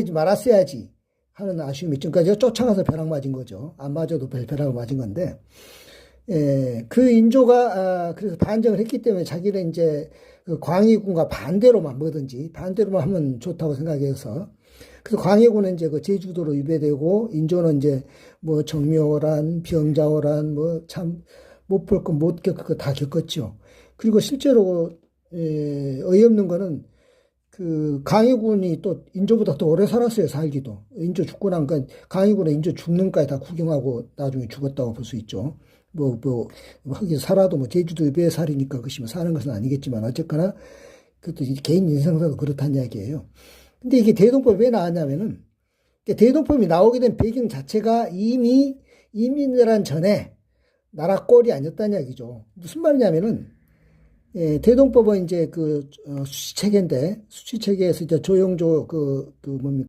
하지 말았어야지 하는 아쉬움이 지금까지 쫓아가서 벼락 맞은 거죠. 안 맞아도 벼- 벼락을 맞은 건데, 예, 그 인조가, 아, 그래서 반정을 했기 때문에 자기는 이제 그 광해군과 반대로만 뭐든지 반대로만 하면 좋다고 생각해서 그래서 광해군은 이제 그 제주도로 유배되고 인조는 이제 뭐 정묘란, 병자호란 뭐 참 못볼거못 겪을 거 다 겪었죠. 그리고 실제로 예, 어이없는 거는 그 강희군이 또 인조보다 더 오래 살았어요 살기도 인조 죽고 난 건 강희군은 인조 죽는까지 다 구경하고 나중에 죽었다고 볼 수 있죠. 뭐뭐 하긴 살아도 뭐 제주도 유배에 살이니까 그것이 뭐 사는 것은 아니겠지만 어쨌거나 그것도 개인 인생사도 그렇다는 이야기예요. 근데 이게 대동법이 왜 나왔냐면은 대동법이 나오게 된 배경 자체가 이미 이민들한 전에 나라 꼴이 아니었다는 이야기죠. 무슨 말이냐면은 예, 대동법은 이제 그 어, 수치 체계인데 수치 체계에서 이제 조영조 그, 그 뭡니까